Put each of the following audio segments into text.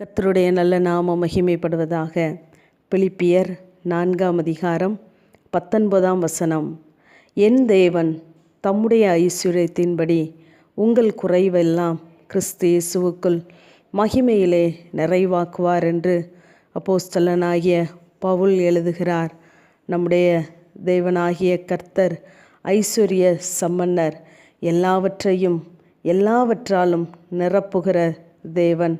கர்த்தருடைய நல்ல நாம மகிமைப்படுவதாக பிலிப்பியர் நான்காம் அதிகாரம் பத்தொன்பதாம் வசனம். என் தேவன் தம்முடைய ஐஸ்வர்யத்தின்படி உங்கள் குறைவெல்லாம் கிறிஸ்து இயேசுவுக்குள் மகிமையிலே நிறைவாக்குவார் என்று அப்போஸ்தலனாகிய பவுல் எழுதுகிறார். நம்முடைய தேவனாகிய கர்த்தர் ஐஸ்வர்ய சம்பன்னர் எல்லாவற்றையும் எல்லாவற்றாலும் நிரப்புகிற தேவன்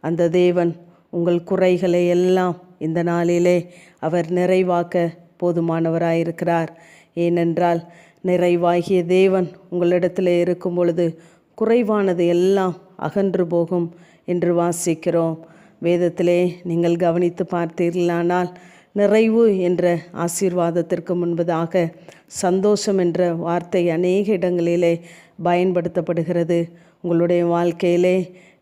அந்த தேவன் உங்கள் குறைகளை எல்லாம் இந்த நாளிலே அவர் நிறைவாக்க போதுமானவராயிருக்கிறார். ஏனென்றால் நிறைவாகிய தேவன் உங்களிடத்தில் இருக்கும் பொழுது குறைவானது எல்லாம் அகன்று போகும் என்று வாசிக்கிறோம். வேதத்திலே நீங்கள் கவனித்து பார்த்தீர்களானால் நிறைவு என்ற ஆசீர்வாதத்திற்கு முன்பதாக சந்தோஷம் என்ற வார்த்தை அநேக இடங்களிலே பயன்படுத்தப்படுகிறது. உங்களுடைய வாழ்க்கையிலே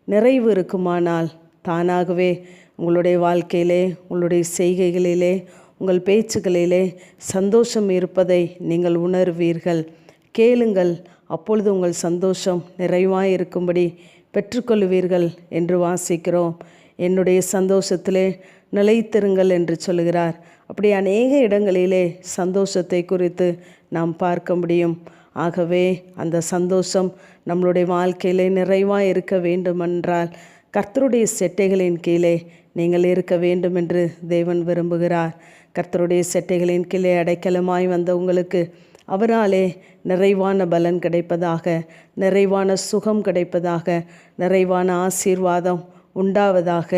நிறைவு இருக்குமானால் தானாகவே உங்களுடைய வாழ்க்கையிலே உங்களுடைய செய்கைகளிலே உங்கள் பேச்சுகளிலே சந்தோஷம் இருப்பதை நீங்கள் உணர்வீர்கள். கேளுங்கள் அப்பொழுது உங்கள் சந்தோஷம் நிறைவாக இருக்கும்படி பெற்றுக்கொள்வீர்கள் என்று வாசிக்கிறோம். என்னுடைய சந்தோஷத்திலே நிலைத்திருங்கள் என்று சொல்கிறார் அப்படி அநேக இடங்களிலே சந்தோஷத்தை குறித்து நாம் பார்க்க முடியும். ஆகவே அந்த சந்தோஷம் நம்மளுடைய வாழ்க்கையிலே நிறைவாக இருக்க வேண்டுமென்றால் கர்த்தருடைய செட்டைகளின் கீழே நீங்கள் இருக்க வேண்டும் என்று தேவன் விரும்புகிறார். கர்த்தருடைய செட்டைகளின் கீழே அடைக்கலமாய் வந்த உங்களுக்கு அவராலே நிறைவான பலன் கிடைப்பதாக நிறைவான சுகம் கிடைப்பதாக நிறைவான ஆசீர்வாதம் உண்டாவதாக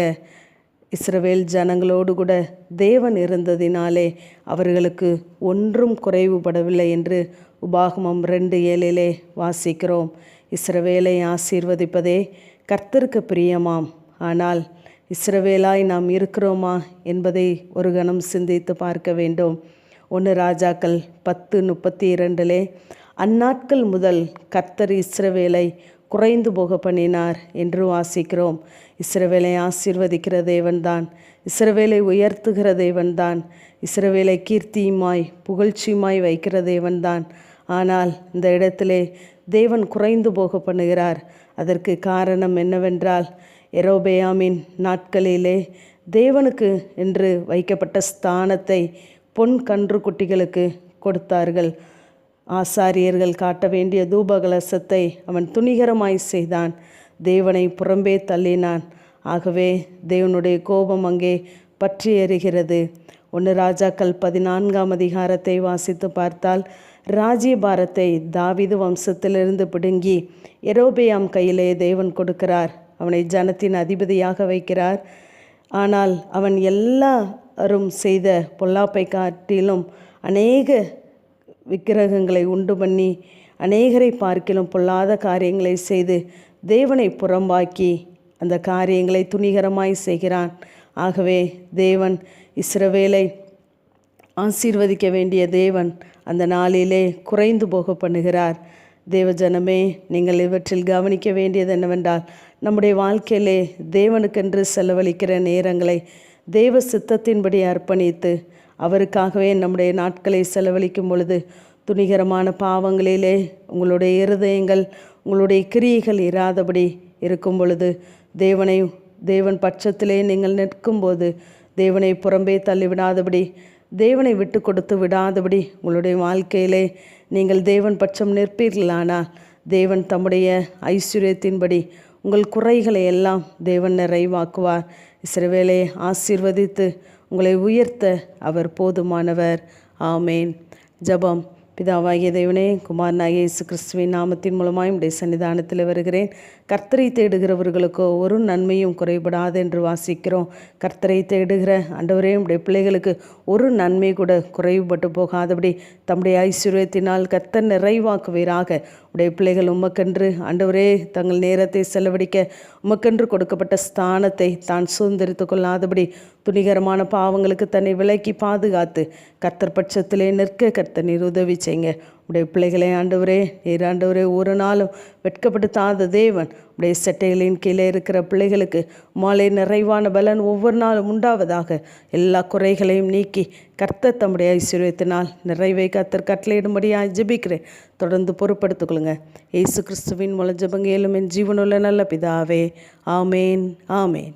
இஸ்ரவேல் ஜனங்களோடு கூட தேவன் இருந்ததினாலே அவர்களுக்கு ஒன்றும் குறைவுபடவில்லை என்று உபாகமம் ரெண்டு ஏழிலே வாசிக்கிறோம். இஸ்ரவேலை ஆசீர்வதிப்பதே கர்த்தருக்கு பிரியமாம். ஆனால் இஸ்ரவேலாய் நாம் இருக்கிறோமா என்பதை ஒரு கணம் சிந்தித்து பார்க்க வேண்டும். ஒன்று ராஜாக்கள் பத்து முப்பத்தி இரண்டிலே அந்நாட்கள் முதல் கர்த்தர் இஸ்ரவேலை குறைந்து போக பண்ணினார் என்று வாசிக்கிறோம். இஸ்ரவேலை ஆசீர்வதிக்கிற தேவன்தான். இஸ்ரவேலை உயர்த்துகிற தேவன்தான். இஸ்ரவேலை கீர்த்தியுமாய் புகழ்ச்சியுமாய் வைக்கிற தேவன்தான். ஆனால் இந்த இடத்திலே தேவன் குறைந்து போக பண்ணுகிறார். அதற்கு காரணம் என்னவென்றால் எரோபேயாமின் நாட்களிலே தேவனுக்கு என்று வைக்கப்பட்ட ஸ்தானத்தை பொன் கன்று குட்டிகளுக்கு கொடுத்தார்கள். ஆசாரியர்கள் காட்ட வேண்டிய தூபகலசத்தை அவன் துணிகரமாய் செய்தான். தேவனை புறம்பே தள்ளினான். ஆகவே தேவனுடைய கோபம் அங்கே பற்றி எறிகிறது ஒன்று ராஜாக்கள் பதினான்காம் அதிகாரத்தை வாசித்து பார்த்தால் ராஜ்யபாரத்தை தாவிது வம்சத்திலிருந்து பிடுங்கி எரோபேயாம் கையிலே தேவன் கொடுக்கிறார். அவனை ஜனத்தின் அதிபதியாக வைக்கிறார். ஆனால் அவன் எல்லாரும் செய்த பொல்லாப்பை காட்டிலும் அநேக விக்கிரகங்களை உண்டு பண்ணி அநேகரை பார்க்கிலும் பொல்லாத காரியங்களை செய்து தேவனை புறம்பாக்கி அந்த காரியங்களை துணிகரமாய் செய்கிறான். ஆகவே தேவன் இஸ்ரவேலை ஆசீர்வதிக்க வேண்டிய தேவன் அந்த நாளிலே குறைந்து போக பண்ணுகிறார் தேவஜனமே நீங்கள் இவற்றில் கவனிக்க வேண்டியது என்னவென்றால் நம்முடைய வாழ்க்கையிலே தேவனுக்கென்று செலவழிக்கிற நேரங்களை தேவ சித்தத்தின்படி அர்ப்பணித்து அவருக்காகவே நம்முடைய நாட்களை செலவழிக்கும் பொழுது துணிகரமான பாவங்களிலே உங்களுடைய இருதயங்கள் உங்களுடைய கிரியைகள் இராதபடி இருக்கும் பொழுது தேவனை தேவன் பட்சத்திலே நீங்கள் நிற்கும்போது தேவனை புறம்பே தள்ளிவிடாதபடி தேவனை விட்டு கொடுத்து விடாதபடி உங்களுடைய வாழ்க்கையிலே நீங்கள் தேவன் பட்சம் நிற்பீர்களானால் தேவன் தம்முடைய ஐஸ்வர்யத்தின்படி உங்கள் குறைகளை எல்லாம் தேவன் நிறைவாக்குவார். இஸ்ரவேலை ஆசீர்வதித்து உங்களை உயர்த்த அவர் போதுமானவர். ஆமேன். ஜபம். பிதாவாகிய தேவனே குமாரனாகிய இயேசு கிறிஸ்துவின் நாமத்தின் மூலமாய் உடைய சன்னிதானத்தில் வருகிறேன். கர்த்தரை தேடுகிறவர்களுக்கோ ஒரு நன்மையும் குறைபடாது என்று வாசிக்கிறோம். கர்த்தரை தேடுகிற அண்டவரே உடைய பிள்ளைகளுக்கு ஒரு நன்மை கூட குறைவுபட்டு போகாதபடி தம்முடைய ஐஸ்வர்யத்தினால் கர்த்தர் நிறைவாக்குவீராக. உடைய பிள்ளைகள் உமக்கென்று அண்டவரே தங்கள் நேரத்தை செலவழிக்க உமக்கென்று கொடுக்கப்பட்ட ஸ்தானத்தை தான் சுதந்திரித்து கொள்ளாதபடி துணிகரமான பாவங்களுக்கு தன்னை விலக்கி பாதுகாத்து கர்த்தர் பட்சத்திலே நிற்க கர்த்தர் நீர் உதவி செய்யுங்க. உடைய பிள்ளைகளை ஆண்டவரே நீர் ஆண்டவரே ஒரு நாளும் வெட்கப்படுத்தாத தேவன் உடைய செட்டைகளின் கீழே இருக்கிற பிள்ளைகளுக்கு மாலை நிறைவான பலன் ஒவ்வொரு நாளும் உண்டாவதாக எல்லா குறைகளையும் நீக்கி கர்த்த தம்முடைய ஐஸ்வர்யத்தினால் நிறைவை கர்த்தர் கட்டளையிடும்படியாக ஜெபிக்கிறேன். தொடர்ந்து பொறுப்படுத்திக்கொள்ளுங்க. இயேசு கிறிஸ்துவின் மூலம் ஜெபங்க என் ஜீவனுள்ள நல்ல பிதாவே ஆமேன் ஆமேன்.